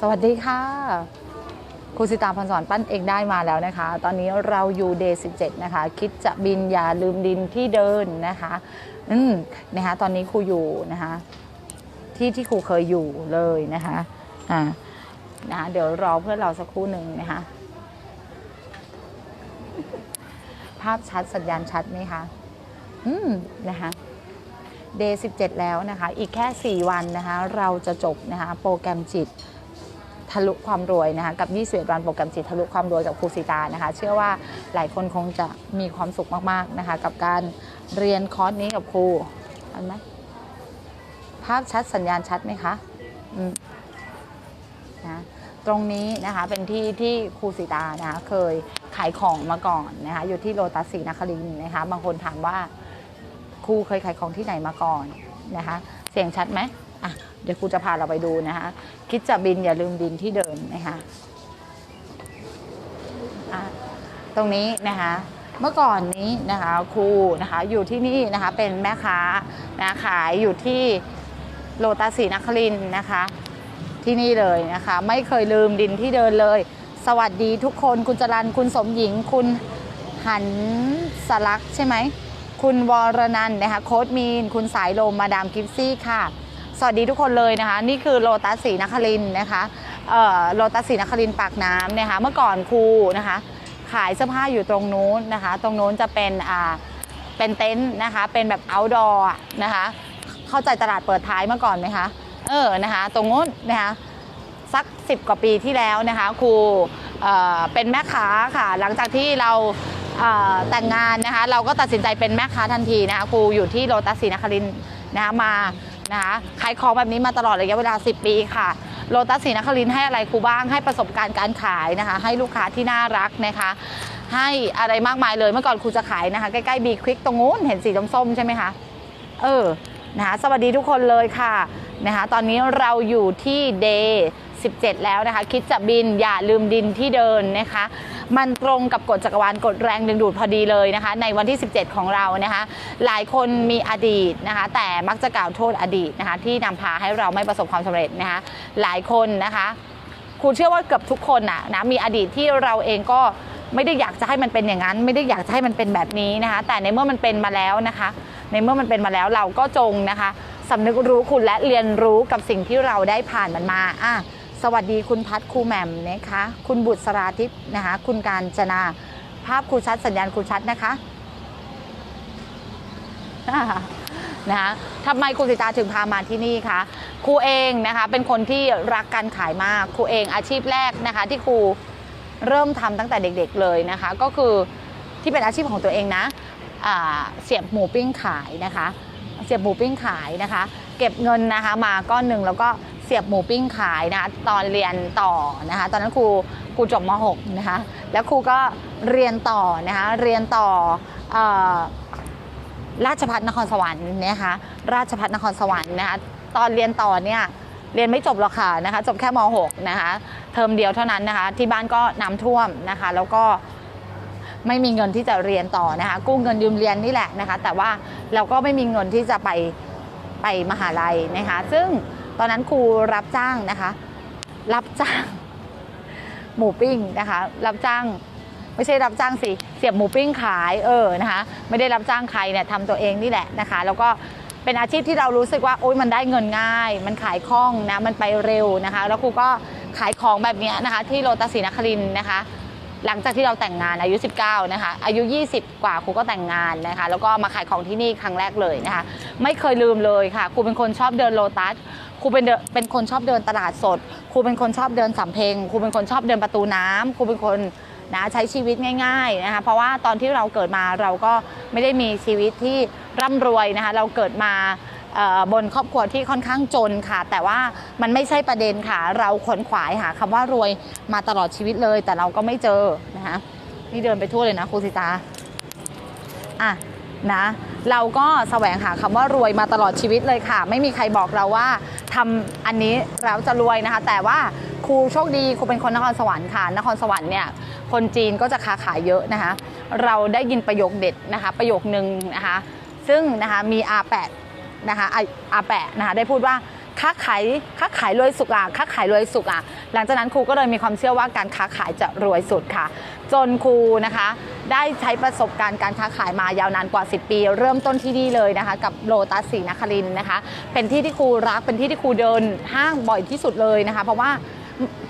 สวัสดีค่ะครูสิตาพรสอนปั้นเองได้มาแล้วนะคะ ตอนนี้เราอยู่เดย์17นะคะ คิดจะบินอย่าลืมดินที่เดินนะคะ อืมนะคะ ตอนนี้ครูอยู่นะคะ ที่ที่ครูเคยอยู่เลยนะคะ อ่า นะะเดี๋ยวรอเพื่อนเราสักครู่หนึ่งนะคะ ภาพชัดสัญญาณชัดไหมคะ อืม นะคะเดย์17แล้วนะคะ อีกแค่4วันนะคะ เราจะจบนะคะ โปรแกรมจิต ทะลุความรวยนะคะกับ 21 วันโปรแกรมจิตทะลุความรวยกับครูสิตานะคะ เชื่อว่าหลายคนคงจะมีความสุขมากๆนะคะ กับการเรียนคอร์สนี้กับครูเห็นไหมภาพชัดสัญญาณชัดไหมคะอืมนะตรงนี้นะคะเป็นที่ที่ครูสิตานะคะเคยขายของมาก่อนนะคะอยู่ที่โลตัสศรีนครินนะคะบางคนถามว่าครูเคยขายของที่ไหนมาก่อนนะคะ เสียงชัดไหม อะเดี๋ยวครูจะพาเราไปดูนะคะ คิดจะบินอย่าลืมดินที่เดินนะคะะตรงนี้นะคะเมื่อก่อนนี้นะคะครูนะคะอยู่ที่นี่นะคะเป็นแม่ค้านะขายอยู่ที่โลตัสศรีนครินทร์นะคะ ที่นี่เลยนะคะ ไม่เคยลืมดินที่เดินเลย สวัสดีทุกคนคุณจรันคุณสมหญิง คุณหันสลักใช่ไหม คุณวรนันนะคะโค้ดมีน คุณสายลมมาดามกิฟซี่ค่ะ สวัสดีทุกคนเลยนะคะ นี่คือโลตัสศรีนครินนะคะเอ่อโลตัสศรีนครินปากน้ำนะคะ เมื่อก่อนครูนะคะ ขายเสื้อผ้าอยู่ตรงนู้นนะคะ ตรงนู้นจะเป็นอ่าเป็นเต็นท์นะคะ เป็นแบบ outdoor นะคะ เข้าใจตลาดเปิดท้ายเมื่อก่อนไหมคะเออนะคะ ตรงนู้นนะคะสัก 10 กว่าปีที่แล้วนะคะครูเอ่อเป็นแม่ค้าค่ะ หลังจากที่เราแต่งงานนะคะ เราก็ตัดสินใจเป็นแม่ค้าทันทีนะคะครูอยู่ที่โลตัสศรีนครินนะคะมา นะคะขายของแบบนี้มาตลอดระยะเวลา 10 ปีค่ะโลตัสศรีนครินให้อะไรครูบ้างให้ประสบการณ์การขายนะคะ ให้ลูกค้าที่น่ารักนะคะ ให้อะไรมากมายเลยเมื่อก่อนครูจะขายนะคะ ใกล้ๆบีควิกตรงนู้นเห็นสีส้มๆใช่ไหมคะเออนะคะสวัสดีทุกคนเลยค่ะนะคะตอนนี้เราอยู่ที่เดย์17 แล้วนะคะ คิดจะบินอย่าลืมดินที่เดินนะคะ มันตรงกับกฎจักรวาลกฎแรงดึงดูดพอดีเลยนะคะ ในวันที่ 17 ของเรานะคะ หลายคนมีอดีตนะคะ แต่มักจะกล่าวโทษอดีตนะคะ ที่นำพาให้เราไม่ประสบความสำเร็จนะคะ หลายคนนะคะครูเชื่อว่าเกือบทุกคนนะนะมีอดีตที่เราเองก็ไม่ได้อยากจะให้มันเป็นอย่างนั้น ไม่ได้อยากจะให้มันเป็นแบบนี้นะคะ แต่ในเมื่อมันเป็นมาแล้วนะคะ ในเมื่อมันเป็นมาแล้วเราก็จงนะคะสำนึกรู้คุณและเรียนรู้กับสิ่งที่เราได้ผ่านมันมาอะ สวัสดีคุณพัฒครูแหม่มนะคะคุณบุตรสราทิพย์นะคะคุณการจนาภาพครูชัดสัญญาณครูชัดนะคะนะคะทำไมครูสิตาถึงพามาที่นี่คะครูเองนะคะเป็นคนที่รักการขายมากครูเองอาชีพแรกนะคะที่ครูเริ่มทำตั้งแต่เด็กๆเลยนะคะ ก็คือที่เป็นอาชีพของตัวเองนะเสียบหมูปิ้งขายนะคะ เสียบหมูปิ้งขายนะคะ เก็บเงินนะคะมาก้อนหนึ่งแล้วก็ สียบหมูปิ้งขายนะคะตอนเรียนต่อนะคะตอนนั้นครูครูจบม .6 นะคะแล้วครูก็เรียนต่อนะคะเรียนต่ออราชพัฒนครสวรรค์นะคะราชพัฒนครสวรรค์นะคะตอนเรียนต่อเนี่ยเรียนไม่จบหรอกค่ะนะคะจบแค่ม .6 นะคะเทอมเดียวเท่านั้นนะคะที่บ้านก็น้ำท่วมนะคะแล้วก็ไม่มีเงินที่จะเรียนต่อนะคะกู้เงินยืมเรียนนี่แหละนะคะแต่ว่าเราก็ไม่มีเงินที่จะไปไปมหาลัยนะคะซึ่ง อนนั้นครูรับจ้างนะคะ รับจ้าง หมูปิ้งนะคะ รับจ้างไม่ใช่รับจ้างสิ เสียบหมูปิ้งขายเออนะคะ ไม่ได้รับจ้างใครเนี่ยทำตัวเองนี่แหละนะคะ แล้วก็เป็นอาชีพที่เรารู้สึกว่าโอ๊ยมันได้เงินง่าย มันขายคล่องนะมันไปเร็วนะคะ แล้วครูก็ขายของแบบนี้นะคะ ที่โลตัสศรีนครินนะคะ หลังจากที่เราแต่งงานอายุ 19 นะคะ อายุ 20 กว่าครูก็แต่งงานนะคะ แล้วก็มาขายของที่นี่ครั้งแรกเลยนะคะ ไม่เคยลืมเลยค่ะครูเป็นคนชอบเดินโลตัส ครูเป็นเดินเป็นคนชอบเดินตลาดสด ครูเป็นคนชอบเดินสำเพ็ง ครูเป็นคนชอบเดินประตูน้ำครูเป็นคนนะใช้ชีวิตง่ายๆนะคะเพราะว่าตอนที่เราเกิดมาเราก็ไม่ได้มีชีวิตที่ร่ำรวยนะคะเราเกิดมาบนครอบครัวที่ค่อนข้างจนค่ะ แต่ว่ามันไม่ใช่ประเด็นค่ะ เราขนขวายหาคำว่ารวยมาตลอดชีวิตเลย แต่เราก็ไม่เจอนะคะนี่เดินไปทั่วเลยนะครูสิตาอะนะ เราก็แสวงหาคำว่ารวยมาตลอดชีวิตเลยค่ะ ไม่มีใครบอกเราว่าทำอันนี้แล้วจะรวยนะคะ แต่ว่าครูโชคดีครูเป็นคนนครสวรรค์ค่ะ นครสวรรค์เนี่ยคนจีนก็จะค้าขายเยอะนะคะ เราได้ยินประโยคเด็ดนะคะ ประโยคนึงนะคะ ซึ่งนะคะมีอาแปะนะคะอาแปะนะคะได้พูดว่าค้าขายค้าขายรวยสุดอะค้าขายรวยสุดอะหลังจากนั้นครูก็เลยมีความเชื่อว่าการค้าขายจะรวยสุดค่ะ จนครูนะคะ ได้ใช้ประสบการณ์การค้าขายมายาวนานกว่า 10 ปี เริ่มต้นที่นี่เลยนะคะ กับโลตัสสีนครินนะคะ เป็นที่ที่ครูรักเป็นที่ที่ครูเดินห้างบ่อยที่สุดเลยนะคะ เพราะว่า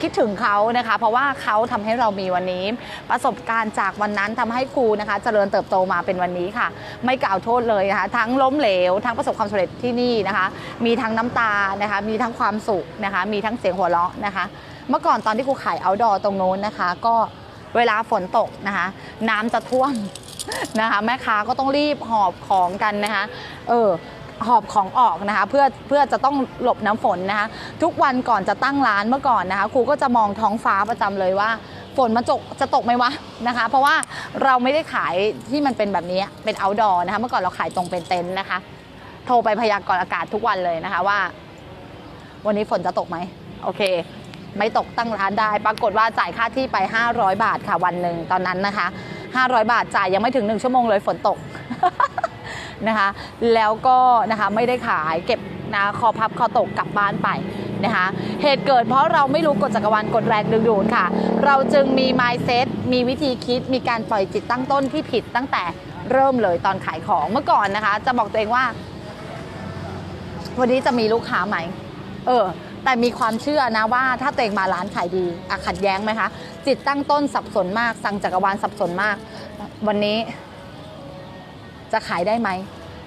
คิดถึงเขานะคะ เพราะว่าเขาทำให้เรามีวันนี้ ประสบการณ์จากวันนั้นทำให้ครูนะคะเจริญเติบโตมาเป็นวันนี้ค่ะ ไม่กล่าวโทษเลยนะคะ ทั้งล้มเหลว ทั้งประสบความสำเร็จที่นี่นะคะ มีทั้งน้ำตานะคะ มีทั้งความสุขนะคะ มีทั้งเสียงหัวเราะนะคะ เมื่อก่อนตอนที่ครูขายเอาดอตรงโน้นนะคะ ก็ เวลาฝนตกนะคะ น้ำจะท่วมนะคะ แม่ค้าก็ต้องรีบหอบของกันนะคะ เออหอบของออกนะคะเพื่อเพื่อจะต้องหลบน้ำฝนนะคะ ทุกวันก่อนจะตั้งร้านเมื่อก่อนนะคะ ครูก็จะมองท้องฟ้าประจำเลยว่า ฝนมันจกจะตกไหมวะนะคะ เพราะว่าเราไม่ได้ขายที่มันเป็นแบบนี้เป็น outdoor นะคะ เมื่อก่อนเราขายตรงเป็นเต็นท์นะคะ โทรไปพยากรณ์อากาศทุกวันเลยนะคะว่า วันนี้ฝนจะตกไหมโอเค ไม่ตกตั้งร้านได้ ปรากฏว่าจ่ายค่าที่ไป 500 บาทค่ะวันหนึ่งตอนนั้นนะคะ 500 บาทจ่ายยังไม่ถึง 1 ชั่วโมงเลยฝนตกนะคะ แล้วก็นะคะไม่ได้ขายเก็บนะคอพับคอตกกลับบ้านไปนะคะเหตุเกิดเพราะเราไม่รู้กฎจักรวาลกฎแรงดึงดูดค่ะ เราจึงมี mindset มีวิธีคิดมีการปล่อยจิตตั้งต้นที่ผิดตั้งแต่เริ่มเลยตอนขายของเมื่อก่อนนะคะ จะบอกตัวเองว่า วันนี้จะมีลูกค้าไหม เออ แต่มีความเชื่อนะว่าถ้าตัวเองมาร้านขายดีอะขัดแย้งไหมคะ จิตตั้งต้นสับสนมาก สั่งจักรวาลสับสนมาก วันนี้ จะขายได้ไหม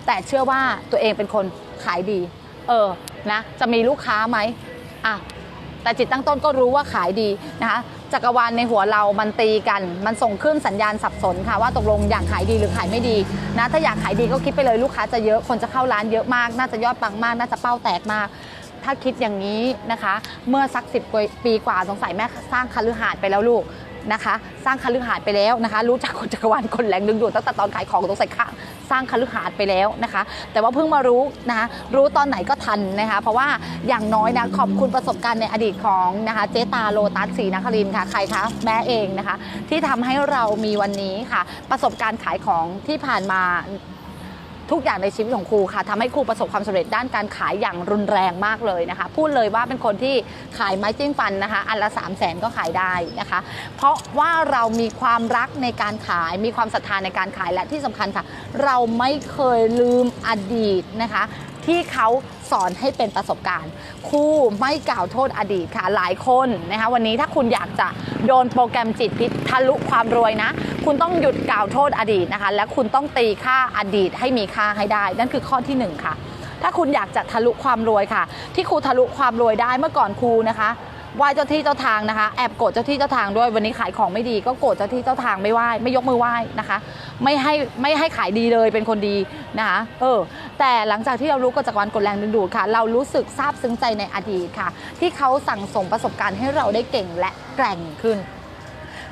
แต่เชื่อว่าตัวเองเป็นคนขายดี เออนะจะมีลูกค้าไหมอะแต่จิตตั้งต้นก็รู้ว่าขายดีนะคะจักรวาลในหัวเรามันตีกัน มันส่งขึ้นสัญญาณสับสนค่ะว่าตกลงอยากขายดีหรือขายไม่ดีนะถ้าอยากขายดีก็คิดไปเลยลูกค้าจะเยอะคนจะเข้าร้านเยอะมาก น่าจะยอดปังมาก น่าจะเป้าแตกมาก ถ้าคิดอย่างนี้นะคะ เมื่อสักสิบปีกว่าสงสัยแม่สร้างคฤหาสน์ไปแล้วลูกนะคะ สร้างคฤหาสน์ไปแล้วนะคะ รู้จักคนจักรวาลคนแรงดึงดูดตั้งแต่ตอนขายของสงสัยค่ะสร้างคฤหาสน์ไปแล้วนะคะ แต่ว่าเพิ่งมารู้นะคะรู้ตอนไหนก็ทันนะคะ เพราะว่าอย่างน้อยนะขอบคุณประสบการณ์ในอดีตของนะคะเจตาโลตัสศรีนครินค่ะใครคะแม่เองนะคะ ที่ทำให้เรามีวันนี้ค่ะ ประสบการณ์ขายของที่ผ่านมา ทุกอย่างในชีวิตของครูค่ะทำให้ครูประสบความสำเร็จด้านการขายอย่างรุนแรงมากเลยนะคะ พูดเลยว่าเป็นคนที่ขายไม้จิ้มฟันนะคะ อันละ 3 0 0แสนก็ขายได้นะคะ เพราะว่าเรามีความรักในการขาย มีความศรัทธาในการขายและที่สำคัญค่ะ เราไม่เคยลืมอดีตนะคะ ที่เขาสอนให้เป็นประสบการณ์ครูไม่กล่าวโทษอดีตค่ะหลายคนนะคะวันนี้ถ้าคุณอยากจะโดนโปรแกรมจิตพิษทะลุความรวยนะ คุณต้องหยุดกล่าวโทษอดีตนะคะ และคุณต้องตีค่าอดีตให้มีค่าให้ได้ นั่นคือข้อที่หนึ่งค่ะ ถ้าคุณอยากจะทะลุความรวยค่ะ ที่ครูทะลุความรวยได้เมื่อก่อนครูนะคะ ไหว้เจ้าที่เจ้าทางนะคะแอบโกรธเจ้าที่เจ้าทางด้วยวันนี้ขายของไม่ดีก็โกรธเจ้าที่เจ้าทางไม่ไหว้ไม่ยกมือไหว้นะคะ ไม่ให้ไม่ให้ขายดีเลยเป็นคนดีนะคะเออแต่หลังจากที่เรารู้กฎจักรวาลกฎแรงดึงดูดค่ะ เรารู้สึกซาบซึ้งใจในอดีตค่ะ ที่เขาสั่งสมประสบการณ์ให้เราได้เก่งและแกร่งขึ้น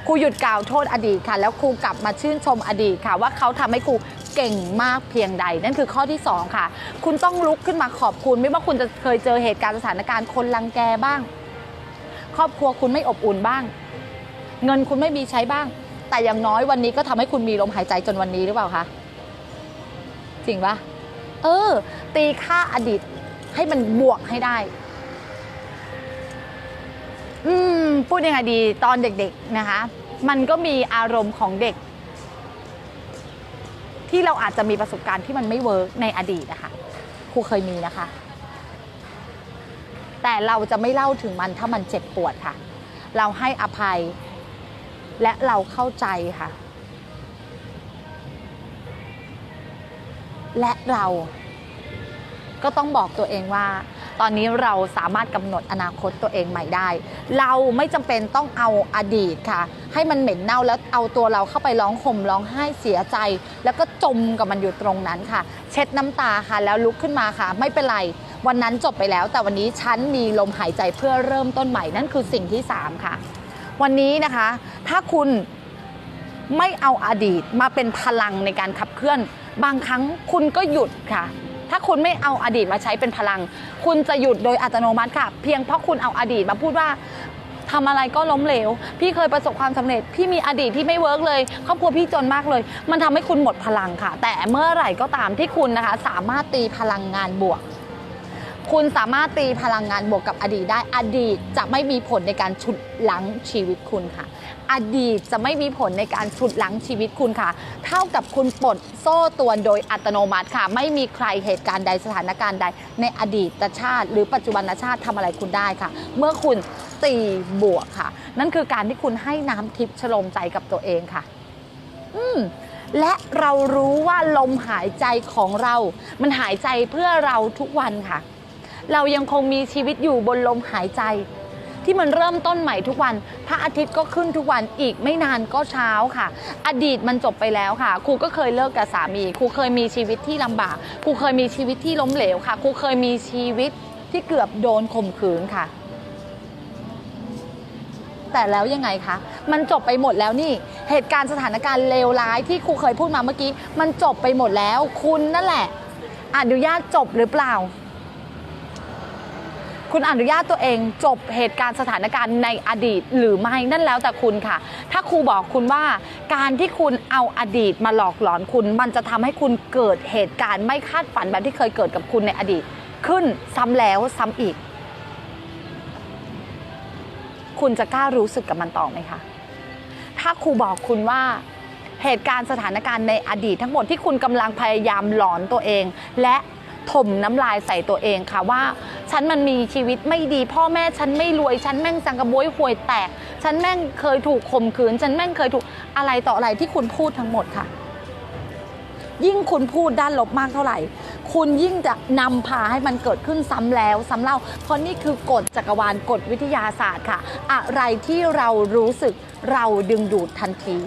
ครูหยุดกล่าวโทษอดีตค่ะ แล้วครูกลับมาชื่นชมอดีตค่ะ ว่าเขาทำให้ครูเก่งมากเพียงใด นั่นคือข้อที่ 2 ค่ะ คุณต้องลุกขึ้นมาขอบคุณ ไม่ว่าคุณจะเคยเจอเหตุการณ์สถานการณ์คนรังแกบ้าง ครอบครัวคุณไม่อบอุ่นบ้าง เงินคุณไม่มีใช้บ้าง แต่อย่างน้อยวันนี้ก็ทำให้คุณมีลมหายใจจนวันนี้หรือเปล่าคะจริงปะเออ ตีค่าอดีตให้มันบวกให้ได้ อืม พูดยังไงดีตอนเด็กๆนะคะ มันก็มีอารมณ์ของเด็ก ที่เราอาจจะมีประสบการณ์ที่มันไม่เวิร์กในอดีตนะคะครูเคยมีนะคะ แต่เราจะไม่เล่าถึงมันถ้ามันเจ็บปวดค่ะ เราให้อภัย และเราเข้าใจค่ะ และเราก็ต้องบอกตัวเองว่า ตอนนี้เราสามารถกำหนดอนาคตตัวเองใหม่ได้ เราไม่จำเป็นต้องเอาอดีตค่ะ ให้มันเหม็นเน่าแล้วเอาตัวเราเข้าไปร้องห่มร้องไห้เสียใจ แล้วก็จมกับมันอยู่ตรงนั้นค่ะ เช็ดน้ำตาค่ะ แล้วลุกขึ้นมาค่ะ ไม่เป็นไร วันนั้นจบไปแล้ว แต่วันนี้ฉันมีลมหายใจเพื่อเริ่มต้นใหม่นั่นคือสิ่งที่ 3 ค่ะ วันนี้นะคะ ถ้าคุณไม่เอาอดีตมาเป็นพลังในการขับเคลื่อน บางครั้งคุณก็หยุดค่ะ ถ้าคุณไม่เอาอดีตมาใช้เป็นพลัง คุณจะหยุดโดยอัตโนมัติค่ะ เพียงเพราะคุณเอาอดีตมาพูดว่าทำอะไรก็ล้มเหลว พี่เคยประสบความสำเร็จ พี่มีอดีตที่ไม่เวิร์กเลย ครอบครัวพี่จนมากเลย มันทำให้คุณหมดพลังค่ะ แต่เมื่อไหร่ก็ตามที่คุณนะคะ สามารถตีพลังงานบวก คุณสามารถตีพลังงานบวกกับอดีตได้อดีตจะไม่มีผลในการฉุดลังชีวิตคุณค่ะ อดีตจะไม่มีผลในการฉุดลังชีวิตคุณค่ะ เท่ากับคุณปลดโซ่ตวนโดยอัตโนมัติค่ะ ไม่มีใครเหตุการณ์ใดสถานการณ์ใด ในอดีตชาติ หรือปัจจุบันชาติทำอะไรคุณได้ค่ะ เมื่อคุณตีบวกค่ะ นั่นคือการที่คุณให้น้ำทิพย์ชโลมใจกับตัวเองค่ะ อืมและเรารู้ว่าลมหายใจของเรา มันหายใจเพื่อเราทุกวันค่ะ เรายังคงมีชีวิตอยู่บนลมหายใจ ที่มันเริ่มต้นใหม่ทุกวัน พระอาทิตย์ก็ขึ้นทุกวันอีกไม่นานก็เช้าค่ะ อดีตมันจบไปแล้วค่ะ ครูก็เคยเลิกกับสามีครูเคยมีชีวิตที่ลำบากครูเคยมีชีวิตที่ล้มเหลวค่ะครูเคยมีชีวิตที่เกือบโดนข่มขืนค่ะแต่แล้วยังไงคะ มันจบไปหมดแล้วนี่ เหตุการณ์สถานการณ์เลวร้ายที่ครูเคยพูดมาเมื่อกี้ มันจบไปหมดแล้ว คุณนั่นแหละ อนุญาตจบหรือเปล่า คุณอนุญาตตัวเองจบเหตุการณ์สถานการณ์ในอดีตหรือไม่นั่นแล้วแต่คุณค่ะ ถ้าครูบอกคุณว่า การที่คุณเอาอดีตมาหลอกหลอนคุณ มันจะทำให้คุณเกิดเหตุการณ์ไม่คาดฝันแบบที่เคยเกิดกับคุณในอดีต ขึ้นซ้ำแล้วซ้ำอีก คุณจะกล้ารู้สึกกับมันต่อไหมคะถ้าครูบอกคุณว่าเหตุการณ์สถานการณ์ในอดีตทั้งหมดที่คุณกำลังพยายามหลอนตัวเอง และ ถมน้ำลายใส่ตัวเองค่ะว่า ฉันมันมีชีวิตไม่ดี พ่อแม่ฉันไม่รวย ฉันแม่งสังกะบวยห่วยแตก ฉันแม่งเคยถูกข่มขืน ฉันแม่งเคยถูกอะไรต่ออะไรที่คุณพูดทั้งหมดค่ะ ยิ่งคุณพูดด้านลบมากเท่าไหร่ คุณยิ่งจะนำพาให้มันเกิดขึ้นซ้ำแล้วซ้ำเล่า เพราะนี่คือกฎจักรวาลกฎวิทยาศาสตร์ค่ะ อะไรที่เรารู้สึกเราดึงดูดทันที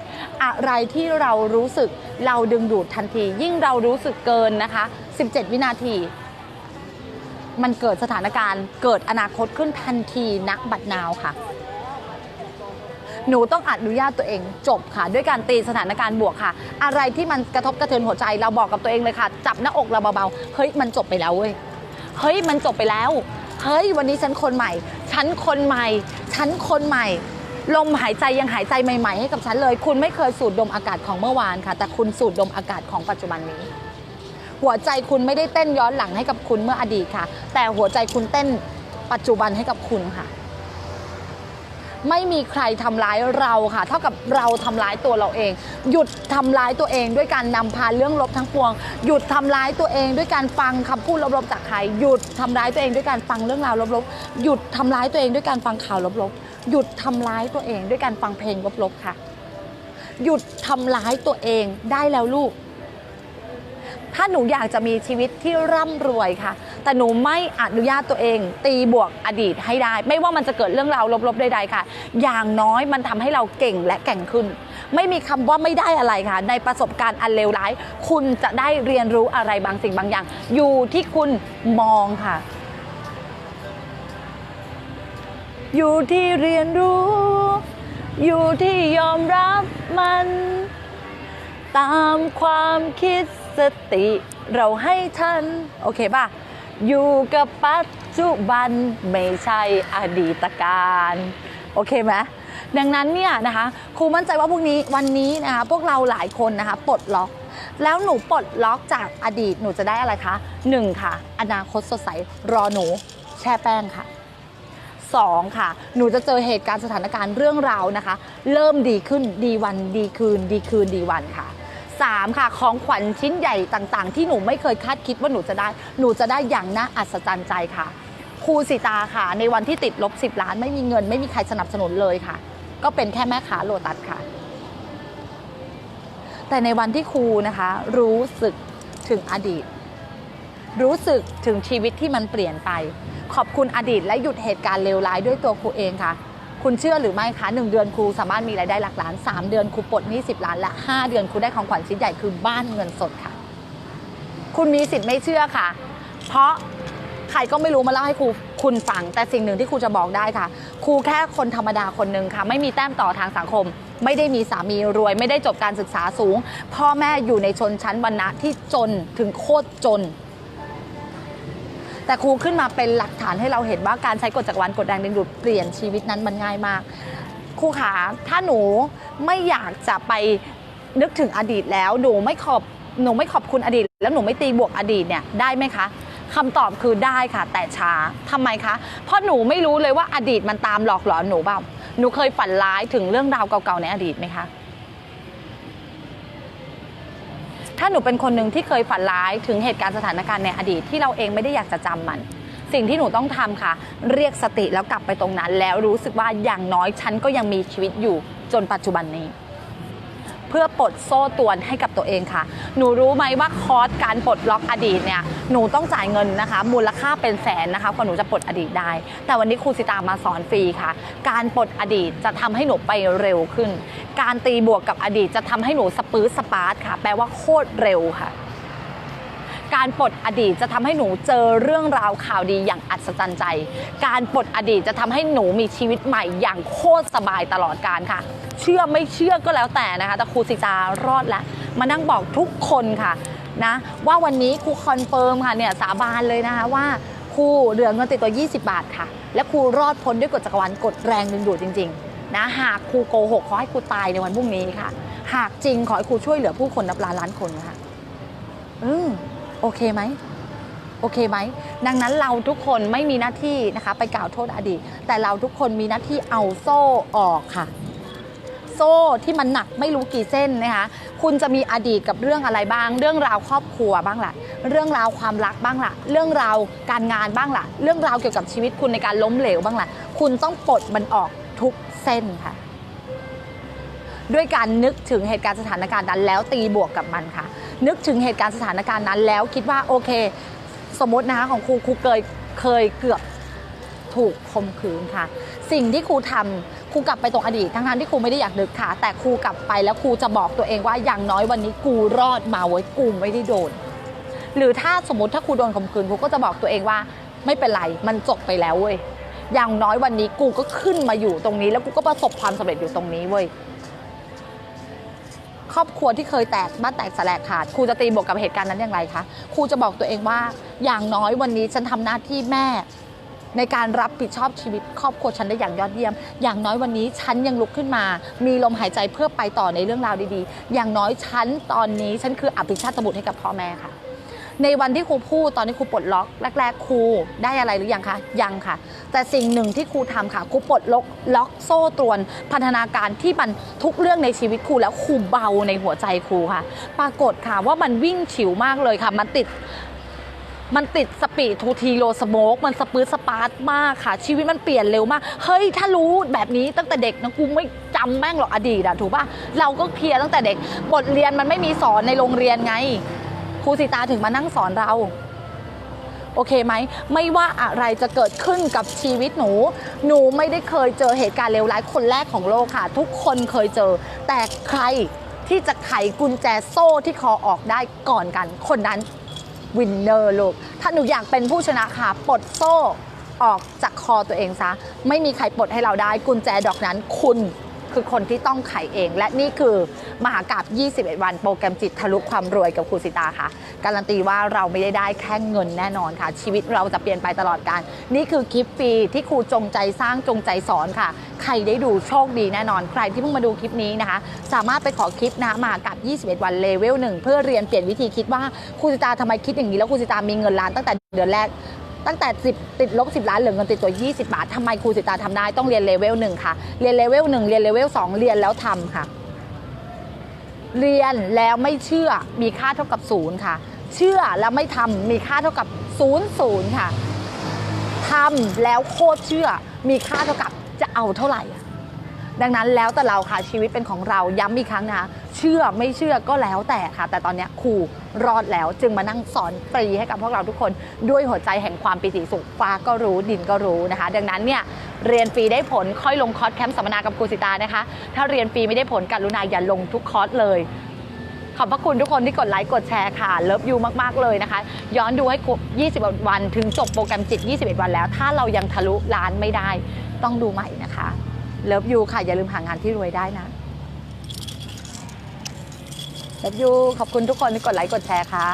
อะไรที่เรารู้สึกเราดึงดูดทันที ยิ่งเรารู้สึกเกินนะคะ 17 วินาที มันเกิดสถานการณ์ เกิดอนาคตขึ้นทันทีณบัดนาวค่ะ หนูต้องอนุญาตตัวเองจบค่ะ ด้วยการตีสถานการณ์บวกค่ะ อะไรที่มันกระทบกระเทือนหัวใจเราบอกกับตัวเองเลยค่ะ จับหน้าอกเราเบาๆเฮ้ยมันจบไปแล้วเว้ยเฮ้ยมันจบไปแล้วเฮ้ยวันนี้ฉันคนใหม่ ฉันคนใหม่ ฉันคนใหม่ ลมหายใจยังหายใจใหม่ ๆ ให้กับฉันเลย คุณไม่เคยสูดดมอากาศของเมื่อวานค่ะ แต่คุณสูดดมอากาศของปัจจุบันนี้ หัวใจคุณไม่ได้เต้นย้อนหลังให้กับคุณเมื่ออดีตค่ะ แต่หัวใจคุณเต้นปัจจุบันให้กับคุณค่ะ ไม่มีใครทำร้ายเราค่ะ เท่ากับเราทำร้ายตัวเราเอง หยุดทำร้ายตัวเองด้วยการนำพาเรื่องลบทั้งปวง หยุดทำร้ายตัวเองด้วยการฟังคำพูดลบๆจากใคร หยุดทำร้ายตัวเองด้วยการฟังเรื่องราวลบๆ หยุดทำร้ายตัวเองด้วยการฟังข่าวลบๆ หยุดทำร้ายตัวเองด้วยการฟังเพลงลบๆค่ะ หยุดทำร้ายตัวเองได้แล้วลูก ถ้าหนูอยากจะมีชีวิตที่ร่ำรวยค่ะ แต่หนูไม่อนุญาตตัวเอง ตีบวกอดีตให้ได้ ไม่ว่ามันจะเกิดเรื่องราวลบๆใดๆค่ะ อย่างน้อยมันทำให้เราเก่งและแก่งขึ้น ไม่มีคำว่าไม่ได้อะไรค่ะ ในประสบการณ์อันเลวร้าย คุณจะได้เรียนรู้อะไรบางสิ่งบางอย่าง อยู่ที่คุณมองค่ะ อยู่ที่เรียนรู้ อยู่ที่ยอมรับมัน ตามความคิด สติเราให้ทันโอเคป่ะ อยู่กับปัจจุบันไม่ใช่อดีตการโอเคไหมดังนั้นเนี่ยนะคะครูมั่นใจว่าพวกนี้วันนี้นะคะพวกเราหลายคนนะคะปลดล็อก แล้วหนูปลดล็อกจากอดีตหนูจะได้อะไรคะหนึ่งค่ะ อนาคตสดใสรอหนูแช่แป้งค่ะสองค่ะ หนูจะเจอเหตุการณ์สถานการณ์เรื่องราวนะคะ เริ่มดีขึ้นดีวันดีคืนดีคืนดีวันค่ะ สามค่ะ ของขวัญชิ้นใหญ่ต่างๆ ที่หนูไม่เคยคาดคิดว่าหนูจะได้ หนูจะได้อย่างน่าอัศจรรย์ใจค่ะครูสิตาค่ะ ในวันที่ติดลบ 10 ล้านไม่มีเงินไม่มีใครสนับสนุนเลยค่ะ ก็เป็นแค่แม่ค้าโลตัสค่ะ แต่ในวันที่ครูนะคะ รู้สึกถึงอดีต รู้สึกถึงชีวิตที่มันเปลี่ยนไป ขอบคุณอดีตและหยุดเหตุการณ์เลวร้ายด้วยตัวครูเองค่ะ คุณเชื่อหรือไม่คะหนึ่งเดือนครูสามารถมีรายได้หลักล้าน 3 เดือนครูปลดหนี้10 ล้านและ 5 เดือนครูได้ของขวัญชิ้นใหญ่คือบ้านเงินสดค่ะ คุณมีสิทธิ์ไม่เชื่อค่ะ เพราะใครก็ไม่รู้มาเล่าให้ครูคุณฟัง แต่สิ่งหนึ่งที่ครูจะบอกได้ค่ะ ครูแค่คนธรรมดาคนหนึ่งค่ะ ไม่มีแต้มต่อทางสังคม ไม่ได้มีสามีรวย ไม่ได้จบการศึกษาสูง พ่อแม่อยู่ในชนชั้นวรรณะที่จนถึงโคตรจน แต่ครูขึ้นมาเป็นหลักฐานให้เราเห็นว่าการใช้กฎจักรวาลกฎแรงดึงดูดเปลี่ยนชีวิตนั้นมันง่ายมาก ครูขาถ้าหนูไม่อยากจะไปนึกถึงอดีตแล้วหนูไม่ขอบหนูไม่ขอบคุณอดีต แล้วหนูไม่ตีบวกอดีตเนี่ยได้ไหมคะคำตอบคือได้ค่ะ แต่ช้าทำไมคะ เพราะหนูไม่รู้เลยว่าอดีตมันตามหลอกหลอนหนูแบบหนูเคยฝันร้ายถึงเรื่องราวเก่าๆในอดีตไหมคะ ถ้าหนูเป็นคนหนึ่งที่เคยฝันร้ายถึงเหตุการณ์สถานการณ์ในอดีตที่เราเองไม่ได้อยากจะจำมัน สิ่งที่หนูต้องทำค่ะ เรียกสติแล้วกลับไปตรงนั้น แล้วรู้สึกว่าอย่างน้อยฉันก็ยังมีชีวิตอยู่จนปัจจุบันนี้ เพื่อปลดโซ่ตวนให้กับตัวเองค่ะ หนูรู้ไหมว่าคอร์สการปลดล็อกอดีตเนี่ย หนูต้องจ่ายเงินนะคะ มูลค่าเป็นแสนนะคะกว่าหนูจะปลดอดีตได้ แต่วันนี้ครูสิตามาสอนฟรีค่ะ การปลดอดีตจะทำให้หนูไปเร็วขึ้น การตีบวกกับอดีตจะทำให้หนูสปื้ดสปาร์ตค่ะ แปลว่าโคตรเร็วค่ะ การปลดอดีตจะทำให้หนูเจอเรื่องราวข่าวดีอย่างอัศจรรย์ใจ การปลดอดีตจะทำให้หนูมีชีวิตใหม่อย่างโคตรสบายตลอดการค่ะ เชื่อไม่เชื่อก็แล้วแต่นะคะ แต่ครูสิตารอดแล้ว มานั่งบอกทุกคนค่ะนะว่าวันนี้ครูคอนเฟิร์มค่ะเนี่ยสาบานเลยนะคะว่าครูเหลือเงินติดตัว 20 บาทค่ะ และครูรอดพ้นด้วยกฎจักรวาลกฎแรงดึงดูดจริงๆนะหากครูโกหกขอให้ครูตายในวันพรุ่งนี้ค่ะ หากจริงขอให้ครูช่วยเหลือผู้คนนับล้านล้านคนค่ะ อืม โอเคไหมโอเคไหมดังนั้นเราทุกคนไม่มีหน้าที่นะคะ ไปกล่าวโทษอดีต แต่เราทุกคนมีหน้าที่เอาโซ่ออกค่ะ โซ่ที่มันหนักไม่รู้กี่เส้นนะคะคุณจะมีอดีตกับเรื่องอะไรบ้าง เรื่องราวครอบครัวบ้างล่ะ เรื่องราวความรักบ้างล่ะ เรื่องราวการงานบ้างล่ะ เรื่องราวเกี่ยวกับชีวิตคุณในการล้มเหลวบ้างล่ะ คุณต้องปลดมันออกทุกเส้นค่ะ ด้วยการนึกถึงเหตุการณ์สถานการณ์นั้น แล้วตีบวกกับมันค่ะ นึกถึงเหตุการณ์สถานการณ์นั้น แล้วคิดว่าโอเค สมมตินะคะของครูครูเคยเคยเกือบถูกข่มขืนค่ะ สิ่งที่ครูทำครูกลับไปตรงอดีตทั้งๆที่ครูไม่ได้อยากนึกค่ะ แต่ครูกลับไปแล้วครูจะบอกตัวเองว่าอย่างน้อยวันนี้กูรอดมาไว้กูไม่ได้โดน หรือถ้าสมมติถ้าครูโดนข่มขืนครูก็จะบอกตัวเองว่าไม่เป็นไรมันจบไปแล้วเว้ยอย่างน้อยวันนี้กูก็ขึ้นมาอยู่ตรงนี้ แล้วกูก็ประสบความสำเร็จอยู่ตรงนี้เว้ย รอบครัวที่เคยแตกบ้านแตกสลายขาดครูจะตีบวกกับเหตุการณ์นั้นอย่างไรคะครูจะบอกตัวเองว่าอย่างน้อยวันนี้ฉันทำหน้าที่แม่ ในการรับผิดชอบชีวิต ครอบครัวฉันได้อย่างยอดเยี่ยม อย่างน้อยวันนี้ฉันยังลุกขึ้นมา มีลมหายใจเพื่อไปต่อในเรื่องราวดีๆ อย่างน้อยฉันตอนนี้ฉันคืออภิชาติบุตรให้กับพ่อแม่ค่ะ ในวันที่ครูพูดตอนที่ครูปลดล็อกแรก ๆ ครูได้อะไรหรือยังคะยังค่ะ แต่สิ่งหนึ่งที่ครูทำค่ะครูปลดล็อกล็อกโซ่ตรวน พันธนาการที่มันทุกเรื่องในชีวิตครูแล้วครูเบาในหัวใจครูค่ะ ปรากฏค่ะว่ามันวิ่งฉิวมากเลยค่ะ มันติดมันติดสปีดทูทีโลสโมกมันสปื้ดสปาร์ตมากค่ะ ชีวิตมันเปลี่ยนเร็วมาก เฮ้ย ถ้ารู้แบบนี้ตั้งแต่เด็กนะกูไม่จำแม่งหรอกอดีตอะถูกปะเราก็เคลียร์ตั้งแต่เด็ก บทเรียนมันไม่มีสอนในโรงเรียนไง ครูสิตาถึงมานั่งสอนเรา โอเคไหม ไม่ว่าอะไรจะเกิดขึ้นกับชีวิตหนู หนูไม่ได้เคยเจอเหตุการณ์เลวร้ายคนแรกของโลกค่ะ ทุกคนเคยเจอ แต่ใครที่จะไขกุญแจโซ่ที่คอออกได้ก่อนกัน คนนั้นวินเนอร์ลูก ถ้าหนูอยากเป็นผู้ชนะค่ะ ปลดโซ่ออกจากคอตัวเองซะ ไม่มีใครปลดให้เราได้ กุญแจดอกนั้นคุณ คือคนที่ต้องไขเอง และนี่คือมหากราบ21 วัน โปรแกรมจิตทะลุความรวยกับครูสิตาค่ะ การันตีว่าเราไม่ได้ได้แค่เงินแน่นอนค่ะ ชีวิตเราจะเปลี่ยนไปตลอดการ นี่คือคลิปฟรีที่ครูจงใจสร้างจงใจสอนค่ะ ใครได้ดูโชคดีแน่นอน ใครที่เพิ่งมาดูคลิปนี้นะคะ สามารถไปขอคลิปนะมหากราบ21 วันเลเวลหนึ่งเพื่อเรียนเปลี่ยนวิธีคิดว่าครูสิตาทำไมคิดอย่างนี้แล้วครูสิตามีเงินล้านตั้งแต่เดือนแรก ตั้งแต่ 10 ติดลบ 10 ล้านเหลือเงินติดตัว 20 บาททำไมครูสิตาทำได้ต้องเรียนเลเวลหนึ่งค่ะ เรียนเลเวลหนึ่งเรียนเลเวลสองเรียนแล้วทำค่ะ เรียนแล้วไม่เชื่อมีค่าเท่ากับศูนย์ค่ะ เชื่อแล้วไม่ทำมีค่าเท่ากับศูนย์ศูนย์ค่ะทำแล้วโคตรเชื่อมีค่าเท่ากับจะเอาเท่าไหร่ ดังนั้นแล้วแต่เราค่ะชีวิตเป็นของเราย้ำอีกครั้งนะคะเชื่อไม่เชื่อก็แล้วแต่ค่ะ แต่ตอนนี้ครูรอดแล้วจึงมานั่งสอนฟรีให้กับพวกเราทุกคนด้วยหัวใจแห่งความปิติสุขฟ้าก็รู้ดินก็รู้นะคะ ดังนั้นเนี่ยเรียนฟรีได้ผลค่อยลงคอร์สแคมป์สัมมนากับครูสิตานะคะ ถ้าเรียนฟรีไม่ได้ผลกรุณาอย่าลงทุกคอร์สเลยขอบพระคุณทุกคนที่กดไลค์กดแชร์ค่ะ เลิฟยูมาก ๆ เลยนะคะ ย้อนดูให้ครบ 21 วัน ถึงจบโปรแกรมจิต 21 วันแล้ว ถ้าเรายังทะลุล้านไม่ได้ ต้องดูใหม่นะคะ เลิฟยูค่ะ อย่าลืมหางานที่รวยได้นะเลิฟยูขอบคุณทุกคนที่กดไลค์กดแชร์ค่ะ